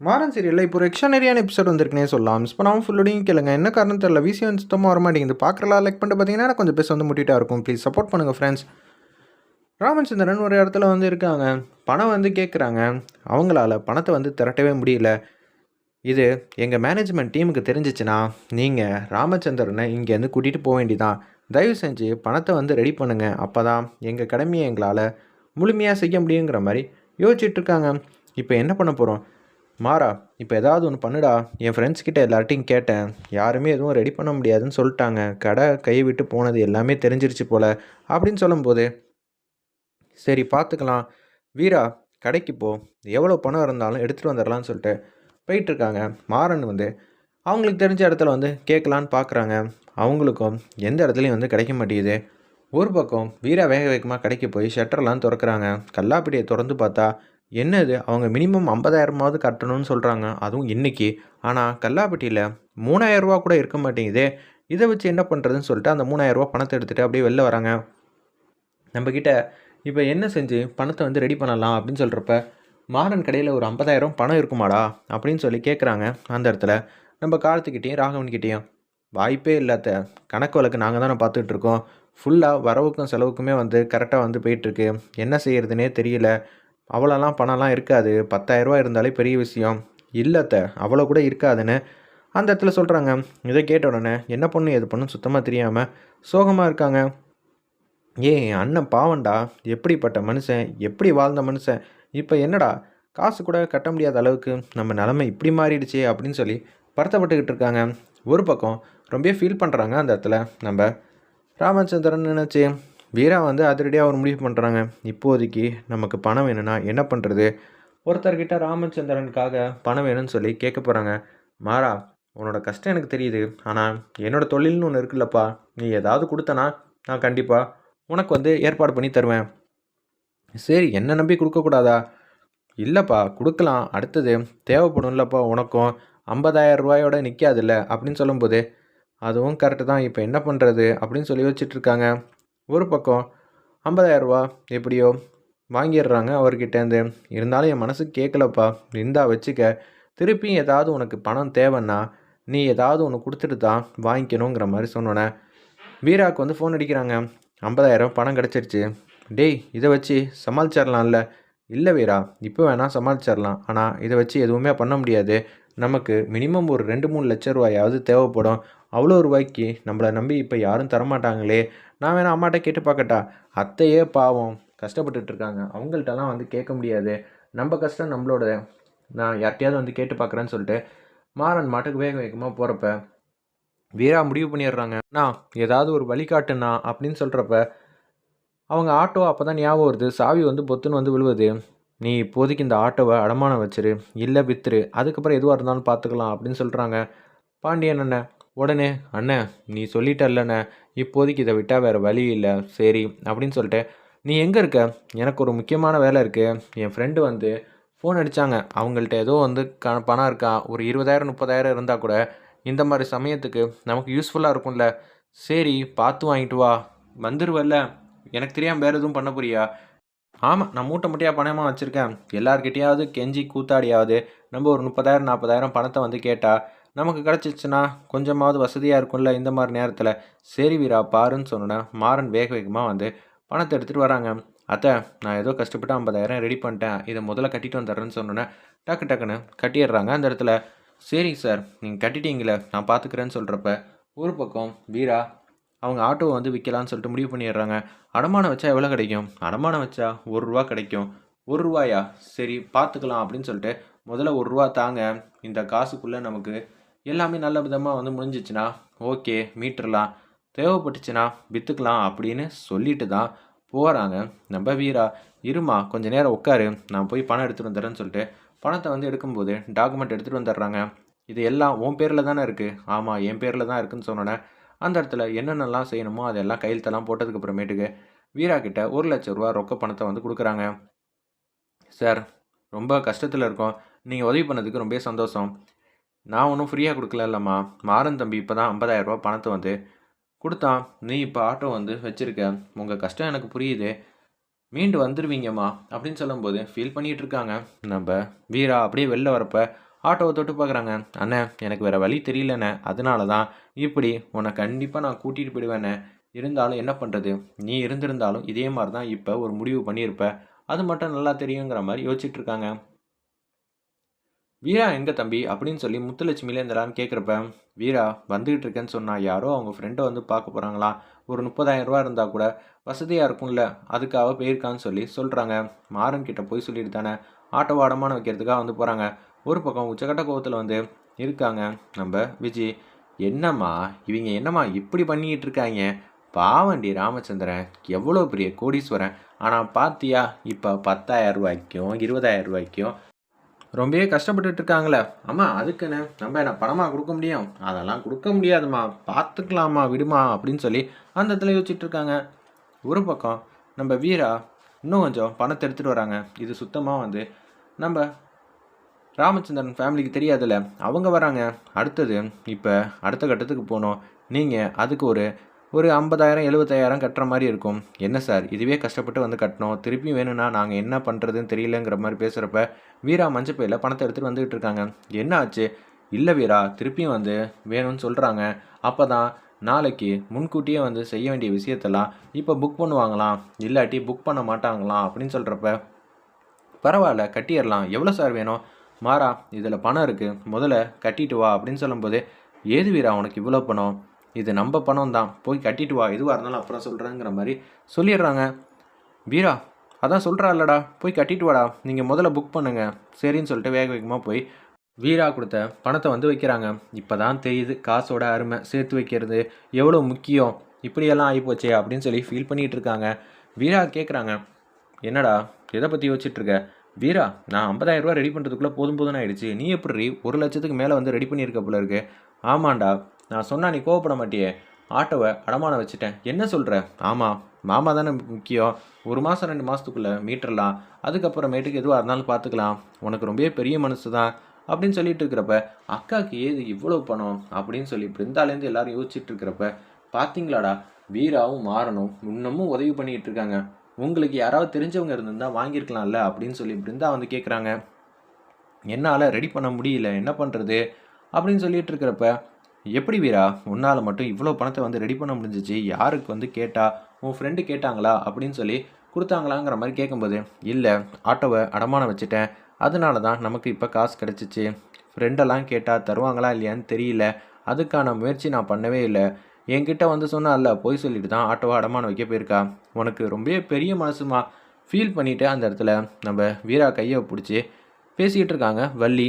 மாறன் சீரியலில் இப்போ ஒரு எக்ஸ்ட்ரானரியான எபிசோட் வந்திருக்குனே சொல்லலாம். மிஸ் பண்ணாமல் ஃபுல்லோடையும் கேளுங்க. என்ன காரணம் தெரியல. விசி வந்து சுத்தமாக வர மாட்டேங்குது. பார்க்குறலாம் லைக் பண்ணிட்டு பார்த்தீங்கன்னா கொஞ்சம் பேச வந்து முட்டிட்டா இருக்கும். ப்ளீஸ் சப்போர்ட் பண்ணுங்கள் ஃப்ரெண்ட்ஸ் ராமச்சந்திரன் ஒரு இடத்துல வந்து இருக்காங்க. பணம் வந்து கேட்குறாங்க அவங்களால பணத்தை வந்து திரட்டவே முடியல. இது எங்கள் மேனேஜ்மெண்ட் டீமுக்கு தெரிஞ்சிச்சுன்னா நீங்கள் ராமச்சந்திரனை இங்கேருந்து கூட்டிகிட்டு போக வேண்டிதான் தயவு செஞ்சு பணத்தை வந்து ரெடி பண்ணுங்கள் அப்போ தான் எங்கள் கடமையை எங்களால் முழுமையாக செய்ய முடியுங்கிற மாதிரி யோசிச்சுட்ருக்காங்க இப்போ என்ன பண்ண போகிறோம் மாறா இப்போ ஏதாவது ஒன்று பண்ணுடா. என் ஃப்ரெண்ட்ஸ் கிட்ட எல்லார்ட்டையும் கேட்டேன். யாருமே எதுவும் ரெடி பண்ண முடியாதுன்னு சொல்லிட்டாங்க. கடை கை விட்டு போனது எல்லாமே தெரிஞ்சிருச்சு போல அப்படின்னு சொல்லும்போது சரி பார்த்துக்கலாம் வீரா கடைக்கு போ. எவ்வளோ பணம் இருந்தாலும் எடுத்துகிட்டு வந்துடலான்னு சொல்லிட்டு போயிட்டுருக்காங்க மாறன் வந்து அவங்களுக்கு தெரிஞ்ச இடத்துல வந்து கேட்கலான்னு பார்க்குறாங்க அவங்களுக்கும் எந்த இடத்துலையும் வந்து கிடைக்க மாட்டேங்குது. ஒரு பக்கம் வீரா வேக வேகமாக கடைக்கு போய் ஷட்டர்லாம் திறக்கிறாங்க. கல்லாப்பிடியை திறந்து பார்த்தா என்னது? அவங்க மினிமம் ஐம்பதாயிரமாவது கட்டணும்னு சொல்கிறாங்க அதுவும் இன்றைக்கி ஆனால் கல்லாப்பட்டியில் மூணாயிரரூவா கூட இருக்க மாட்டேங்குதே. இதை வச்சு என்ன பண்ணுறதுன்னு சொல்லிட்டு அந்த மூணாயிரரூவா பணத்தை எடுத்துகிட்டு அப்படியே வெளில வராங்க. நம்மக்கிட்ட இப்போ என்ன செஞ்சு பணத்தை வந்து ரெடி பண்ணலாம்? அப்படின்னு சொல்கிறப்ப மாறன் கடையில் ஒரு ஐம்பதாயிரம் பணம் இருக்குமாடா? அப்படின்னு சொல்லி கேட்குறாங்க அந்த இடத்துல நம்ம காலத்துக்கிட்டேயும் ராகவன்கிட்டேயும் வாய்ப்பே இல்லாத கணக்கு வழக்கு நாங்கள் தானே பார்த்துட்ருக்கோம் ஃபுல்லாக வரவுக்கும் செலவுக்குமே வந்து கரெக்டாக வந்து போயிட்டுருக்கு என்ன செய்கிறதுனே தெரியல. அவ்வளோலாம் பணம்லாம் இருக்காது. பத்தாயிரரூவா இருந்தாலே பெரிய விஷயம். இல்லைத்த அவ்வளோ கூட இருக்காதுன்னு அந்த இடத்துல சொல்கிறாங்க இதை கேட்ட உடனே என்ன பண்ணு? எது பண்ணும் சுத்தமாக தெரியாமல் சோகமாக இருக்காங்க. ஏ அண்ணன் பாவண்டா எப்படிப்பட்ட மனுஷன்? எப்படி வாழ்ந்த மனுஷன்? இப்போ என்னடா? காசு கூட கட்ட முடியாத அளவுக்கு நம்ம நிலமை இப்படி மாறிடுச்சு அப்படின்னு சொல்லி வருத்தப்பட்டுக்கிட்டு இருக்காங்க. ஒரு பக்கம் ரொம்ப ஃபீல் பண்ணுறாங்க அந்த இடத்துல நம்ம ராமச்சந்திரன் நினச்சி. வீரா வந்து அதிரடியாக ஒரு முடிவு பண்ணுறாங்க இப்போதைக்கு நமக்கு பணம் வேணும்னா என்ன பண்ணுறது ஒருத்தர்கிட்ட ராமச்சந்திரனுக்காக பணம் வேணும்னு சொல்லி கேட்க போகிறாங்க மாறா உன்னோட கஷ்டம் எனக்கு தெரியுது. ஆனால் என்னோடய தொழில்னு ஒன்று இருக்குல்லப்பா. நீ ஏதாவது கொடுத்தனா நான் கண்டிப்பாக உனக்கு வந்து ஏற்பாடு பண்ணி தருவேன். சரி என்ன நம்பி கொடுக்கக்கூடாதா இல்லைப்பா கொடுக்கலாம். அடுத்தது தேவைப்படும்லப்பா உனக்கும். ஐம்பதாயிரம் ரூபாயோட நிற்காதுல்ல அப்படின்னு சொல்லும்போது அதுவும் கரெக்டு தான். இப்போ என்ன பண்ணுறது அப்படின்னு சொல்லி வச்சுட்ருக்காங்க ஒரு பக்கம் ஐம்பதாயிரரூபா எப்படியோ வாங்கிடுறாங்க அவர்கிட்டேருந்து இருந்தாலும் என் மனசு கேட்கலப்பா இருந்தால் வச்சுக்க. திருப்பி ஏதாவது உனக்கு பணம் தேவைன்னா நீ ஏதாவது ஒன்று கொடுத்துட்டு தான் வாங்கிக்கணுங்கிற மாதிரி சொன்னோன்னே வீராவுக்கு வந்து ஃபோன் அடிக்கிறாங்க. ஐம்பதாயிரம் பணம் கிடச்சிருச்சு. டேய் இதை வச்சு சமாளிச்சிடலாம்ல இல்லை வீரா இப்போ வேணால் சமாளிச்சிடலாம் ஆனால் இதை வச்சு எதுவுமே பண்ண முடியாது. நமக்கு மினிமம் ஒரு ரெண்டு மூணு லட்ச ரூபாயாவது தேவைப்படும். அவ்வளோ ரூபாய்க்கு நம்மளை நம்பி இப்போ யாரும் தரமாட்டாங்களே. நான் வேணால் அம்மாட்ட கேட்டு பார்க்கட்டா? அத்தையே பாவம். கஷ்டப்பட்டுட்ருக்காங்க. அவங்கள்ட்டலாம் வந்து கேட்க முடியாது. நம்ம கஷ்டம் நம்மளோட. நான் யார்கிட்டையாவது வந்து கேட்டு பார்க்குறேன்னு சொல்லிட்டு மாறன் மாட்டுக்கு வேக வேகமாக போகிறப்ப வீரா முடிவு பண்ணிடுறாங்க. நான் ஏதாவது ஒரு வழிகாட்டுனா அப்படின்னு சொல்கிறப்ப அவங்க ஆட்டோ அப்போ தான் ஞாபகம் வருது. சாவி வந்து பொத்துன்னு வந்து விழுவுது. நீ இப்போதைக்கு இந்த ஆட்டோவை அடமானம் வச்சிரு. இல்லை வித்துரு. அதுக்கப்புறம் எதுவாக இருந்தாலும் பார்த்துக்கலாம் அப்படின்னு சொல்கிறாங்க பாண்டியன் அண்ணன் உடனே அண்ணன் நீ சொல்லிட்டல்லண்ணே இப்போதைக்கு இதை விட்டால் வேறு வழி இல்லை. சரி அப்படின்னு சொல்லிட்டு நீ எங்கே இருக்க? எனக்கு ஒரு முக்கியமான வேலை இருக்குது என் ஃப்ரெண்டு வந்து ஃபோன் அடித்தாங்க அவங்கள்ட்ட ஏதோ வந்து க பணம் இருக்கா? ஒரு இருபதாயிரம் முப்பதாயிரம் இருந்தால் கூட இந்த மாதிரி சமயத்துக்கு நமக்கு யூஸ்ஃபுல்லாக இருக்கும்ல. சரி பார்த்து வாங்கிட்டு வா. வந்துடுவல்ல எனக்கு தெரியாமல் வேறு எதுவும் பண்ண போறியா? ஆமாம் நான் மூட்டை மூட்டையாக பணமாக வச்சுருக்கேன். எல்லார்கிட்டயாவது கெஞ்சி கூத்தாடியாவது நம்ம ஒரு முப்பதாயிரம் நாற்பதாயிரம் பணத்தை வந்து கேட்டால் நமக்கு கிடச்சிச்சுன்னா கொஞ்சமாவது வசதியாக இருக்கும்ல இந்த மாதிரி நேரத்தில். சரி வீரா பாருன்னு சொன்னோன்ன மாறன் வேக வேகமாக வந்து பணத்தை எடுத்துகிட்டு வராங்க. அத்தை நான் ஏதோ கஷ்டப்பட்டு ஐம்பதாயிரம் ரெடி பண்ணிட்டேன். இதை முதல்ல கட்டிட்டு வந்துடுறேன்னு சொன்னோன்னே டக்கு டக்குன்னு கட்டிடுறாங்க அந்த இடத்துல. சரிங்க சார் நீங்கள் கட்டிட்டீங்களே நான் பார்த்துக்கிறேன்னு சொல்கிறப்ப ஒரு பக்கம் வீரா அவங்க ஆட்டோவை வந்து விற்கலான்னு சொல்லிட்டு முடிவு பண்ணிடுறாங்க. அடமானம் வச்சா எவ்வளோ கிடைக்கும்? அடமானம் வச்சா ஒரு ரூபா கிடைக்கும். ஒரு ரூபாயா? சரி பார்த்துக்கலாம் அப்படின்னு சொல்லிட்டு முதல்ல ஒரு ரூபா தாங்க. இந்த காசுக்குள்ளே நமக்கு எல்லாமே நல்ல விதமாக வந்து முடிஞ்சிச்சுன்னா ஓகே மீட்டர்லாம் தேவைப்பட்டுச்சுன்னா விற்றுக்கலாம் அப்படின்னு சொல்லிட்டு தான் போகிறாங்க நம்ம வீரா இருமா கொஞ்ச நேரம் உட்காரு நான் போய் பணம் எடுத்துகிட்டு வந்துடுறேன்னு சொல்லிட்டு பணத்தை வந்து எடுக்கும்போது டாக்குமெண்ட் எடுத்துகிட்டு வந்துடுறாங்க. இது எல்லாம் உன் பேரில் தானே இருக்குது ஆமாம் என் பேரில் தான் இருக்குதுன்னு சொன்னோன்னே அந்த இடத்துல என்னென்னலாம் செய்யணுமோ அதெல்லாம் கையெழுத்தெல்லாம் போட்டதுக்கு அப்புறமேட்டுக்கு வீரா கிட்ட ஒரு லட்ச ரூபா ரொக்க பணத்தை வந்து கொடுக்குறாங்க. சார் ரொம்ப கஷ்டத்தில் இருக்கோம். நீங்கள் உதவி பண்ணதுக்கு ரொம்ப சந்தோஷம். நான் ஒன்றும் ஃப்ரீயாக கொடுக்கல இல்லைம்மா மாறன் தம்பி இப்போ தான் ஐம்பதாயிரரூபா பணத்தை வந்து கொடுத்தான். நீ இப்போ ஆட்டோ வந்து வச்சுருக்க. உங்கள் கஷ்டம் எனக்கு புரியுது. மீண்டு வந்துடுவீங்கம்மா அப்படின்னு சொல்லும்போது ஃபீல் பண்ணிகிட்டு இருக்காங்க. நம்ம வீரா அப்படியே வெளில வரப்ப ஆட்டோவை தொட்டு பார்க்குறாங்க அண்ணே எனக்கு வேறு வழி தெரியலண்ணே. அதனால தான் இப்படி உன்னை கண்டிப்பாக நான் கூட்டிகிட்டு போயிடுவேண்ணே. இருந்தாலும் என்ன பண்ணுறது நீ இருந்திருந்தாலும் இதே மாதிரி தான் இப்போ ஒரு முடிவு பண்ணியிருப்ப. அது மட்டும் நல்லா தெரியுங்கிற மாதிரி யோசிச்சுட்ருக்காங்க வீரா எங்கே தம்பி? அப்படின்னு சொல்லி முத்துலட்சுமியில் இந்த கேட்குறப்ப வீரா வந்துகிட்டு இருக்கேன்னு சொன்னா யாரோ அவங்க ஃப்ரெண்டை வந்து பார்க்க போகிறாங்களா ஒரு முப்பதாயிரம் ரூபா இருந்தால் கூட வசதியாக இருக்கும்ல அதுக்காக போயிருக்கான்னு சொல்லி சொல்கிறாங்க மாறன் கிட்ட போய் சொல்லிட்டு தானே ஆட்டோ அடமான வைக்கிறதுக்காக வந்து போகிறாங்க ஒரு பக்கம் உச்சக்கட்ட கோவத்தில் வந்து இருக்காங்க. நம்ம விஜய் என்னம்மா இவங்க என்னம்மா இப்படி பண்ணிக்கிட்டு இருக்காங்க? பாவண்டி ராமச்சந்திரன் எவ்வளோ பெரிய கோடீஸ்வரன். ஆனால் பாத்தியா இப்போ பத்தாயிரம் ரூபாய்க்கும் இருபதாயிரம் ரூபாய்க்கும் ரொம்பவே கஷ்டப்பட்டுட்டு இருக்காங்களே அம்மா அதுக்குன்னு? நம்ம என்ன பணமாக கொடுக்க முடியும்? அதெல்லாம் கொடுக்க முடியாதும்மா. பார்த்துக்கலாமா விடுமா அப்படின்னு சொல்லி அந்த இடத்துல யோசிச்சுட்டு இருக்காங்க ஒரு பக்கம் நம்ம வீரா இன்னும் கொஞ்சம் பணத்தை எடுத்துகிட்டு வராங்க. இது சுத்தமாக வந்து நம்ம ராமச்சந்திரன் ஃபேமிலிக்கு தெரியாதுல்ல. அவங்க வராங்க. அடுத்தது இப்போ அடுத்த கட்டத்துக்கு போனோம். நீங்கள் அதுக்கு ஒரு ஒரு ஐம்பதாயிரம் எழுபத்தாயிரம் கட்டுற மாதிரி இருக்கும். என்ன சார்? இதுவே கஷ்டப்பட்டு வந்து கட்டணும். திருப்பி வேணும்னா நாங்கள் என்ன பண்ணுறதுன்னு தெரியலங்கிற மாதிரி பேசுகிறப்ப வீரா மஞ்சப்பையில் பணத்தை எடுத்துகிட்டு வந்துகிட்டு இருக்காங்க. என்ன ஆச்சு? இல்லை வீரா திருப்பியும் வந்து வேணும்னு சொல்கிறாங்க அப்போ தான் நாளைக்கு முன்கூட்டியே வந்து செய்ய வேண்டிய விஷயத்தெல்லாம் இப்போ புக் பண்ணுவாங்களாம். இல்லாட்டி புக் பண்ண மாட்டாங்களாம் அப்படின்னு சொல்கிறப்ப பரவாயில்ல கட்டிடலாம். எவ்வளோ சார் வேணும்? மாறா இதில் பணம் இருக்குது முதல்ல கட்டிட்டு வா. அப்படின்னு சொல்லும்போது ஏது வீரா உனக்கு இவ்வளோ பணம்? இது நம்ம பணம் தான் போய் கட்டிட்டு வா. எதுவாக இருந்தாலும் அப்புறம் சொல்கிறேங்கிற மாதிரி சொல்லிடுறாங்க. வீரா அதான் சொல்கிறா இல்லடா போய் கட்டிட்டு வாடா. நீங்கள் முதல்ல புக் பண்ணுங்கள் சரின்னு சொல்லிட்டு வேக வேகமாக போய் வீரா கொடுத்த பணத்தை வந்து வைக்கிறாங்க. இப்போ தான் தெரியுது காசோட அருமை. சேர்த்து வைக்கிறது எவ்வளோ முக்கியம். இப்படியெல்லாம் ஆகிப்போச்சே அப்படின்னு சொல்லி ஃபீல் பண்ணிகிட்டு இருக்காங்க. வீரா கேட்குறாங்க என்னடா எதை பற்றி யோசிச்சுட்ருக்க வீரா நான் ஐம்பதாயிரரூபா ரெடி பண்ணுறதுக்குள்ளே போதும் போதும் ஆயிடுச்சு. நீ எப்படி ஒரு லட்சத்துக்கு மேலே வந்து ரெடி பண்ணியிருக்க போல இருக்கு? ஆமாண்டா. நான் சொன்னால் நீ கோவப்பட மாட்டியே. ஆட்டோவை அடமானம் வச்சுட்டேன். என்ன சொல்கிற ஆமாம் மாமா தானே முக்கியம். ஒரு மாதம் ரெண்டு மாதத்துக்குள்ளே மீட்டர்லாம். அதுக்கப்புறமேட்டுக்கு எதுவாக இருந்தாலும் பார்த்துக்கலாம் உனக்கு ரொம்பவே பெரிய மனசு தான். அப்படின்னு சொல்லிட்டு இருக்கிறப்ப அக்காவுக்கு ஏது இவ்வளோ பணம்? அப்படின்னு சொல்லி பிருந்தாலேருந்து எல்லாரும் யோசிச்சுட்டு இருக்கிறப்ப பார்த்தீங்களாடா வீராவும் மாறணும் இன்னமும் உதவி பண்ணிகிட்டு இருக்காங்க. உங்களுக்கு யாராவது தெரிஞ்சவங்க இருந்திருந்தால் வாங்கியிருக்கலாம்ல? அப்படின்னு சொல்லி பிருந்தா வந்து கேட்குறாங்க என்னால் ரெடி பண்ண முடியல. என்ன பண்ணுறது அப்படின்னு சொல்லிட்டு இருக்கிறப்ப எப்படி வீரா? உன்னால் மட்டும் இவ்வளோ பணத்தை வந்து ரெடி பண்ண முடிஞ்சிச்சு. யாருக்கு வந்து கேட்டா? உன் ஃப்ரெண்டு கேட்டாங்களா? அப்படின்னு சொல்லி கொடுத்தாங்களாங்கிற மாதிரி கேட்கும்போது இல்லை ஆட்டோவை அடமானம் வச்சுட்டேன். அதனால தான் நமக்கு இப்போ காசு கிடச்சிச்சு. ஃப்ரெண்டெல்லாம் கேட்டால் தருவாங்களா இல்லையான்னு தெரியல. அதுக்கான முயற்சி நான் பண்ணவே இல்லை. என்கிட்ட வந்து சொன்னால போய் சொல்லிட்டு தான் ஆட்டோவை அடமானம் வைக்க போயிருக்கா? உனக்கு ரொம்பவே பெரிய மனசுமா ஃபீல் பண்ணிவிட்டு அந்த இடத்துல நம்ம வீரா கையை பிடிச்சி பேசிக்கிட்டு இருக்காங்க வள்ளி.